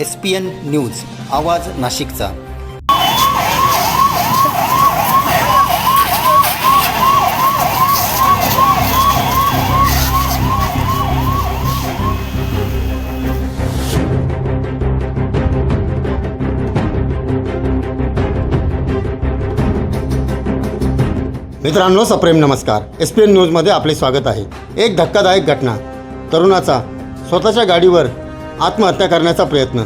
S P N news आवाज नाशिकचा. मित्रांनो सप्रेम नमस्कार. एस पी एन न्यूजमध्ये आपले स्वागत आहे. एक धक्कादायक घटना. तरुणाचा स्वतःच्या गाडीवर आत्महत्या करण्याचा प्रयत्न.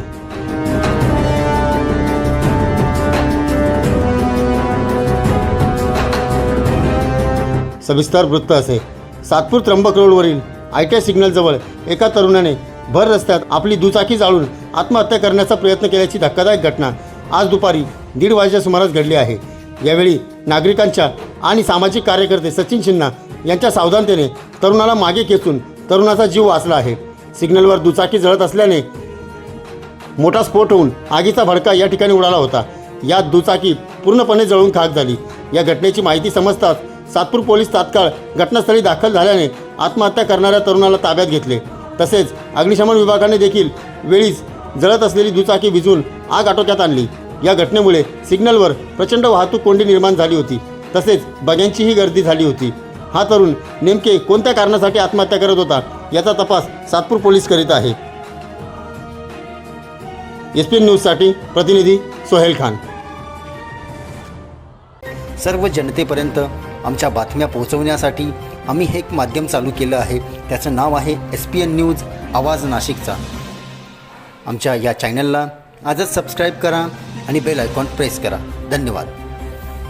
सविस्तर वृत्त असे. सातपूर त्र्यंबक रोडवरील आय टी आय सिग्नलजवळ एका तरुणाने भर रस्त्यात आपली दुचाकी जाळून आत्महत्या करण्याचा प्रयत्न केल्याची धक्कादायक घटना आज दुपारी दीड वाजेच्या सुमारास घडली आहे. यावेळी नागरिकांच्या आणि सामाजिक कार्यकर्ते सचिन सिन्हा यांच्या सावधानतेने तरुणाला मागे खेचून तरुणाचा जीव वाचला आहे. सिग्नलवर दुचाकी जळत असल्याने मोठा स्फोट होऊन आगीचा भडका या ठिकाणी उडाला होता. यात दुचाकी पूर्णपणे जळून खाक झाली. या घटनेची माहिती समजताच सातपूर पोलीस तात्काळ घटनास्थळी दाखल झाल्याने आत्महत्या करणाऱ्या तरुणाला ताब्यात घेतले. तसेच अग्निशमन विभागाने देखील वेळीच जळत असलेली दुचाकी विझून आग आटोक्यात आणली. या घटनेमुळे सिग्नलवर प्रचंड वाहतूक कोंडी निर्माण झाली होती. तसेच बघ्यांचीही गर्दी झाली होती. हा तरुण नेमके कोणत्या कारणासाठी आत्महत्या करत होता याचा तपास सातपूर पोलीस करीत आहे. एस पी न्यूजसाठी प्रतिनिधी सोहेल खान. सर्व जनतेपर्यंत आमच्या बातम्या पोहोचवण्यासाठी आम्ही हे एक माध्यम चालू केलं आहे. त्याचं नाव आहे एस पी एन न्यूज आवाज नाशिकचा. आमच्या या चॅनलला आजच सबस्क्राईब करा आणि बेल आयकॉन प्रेस करा. धन्यवाद.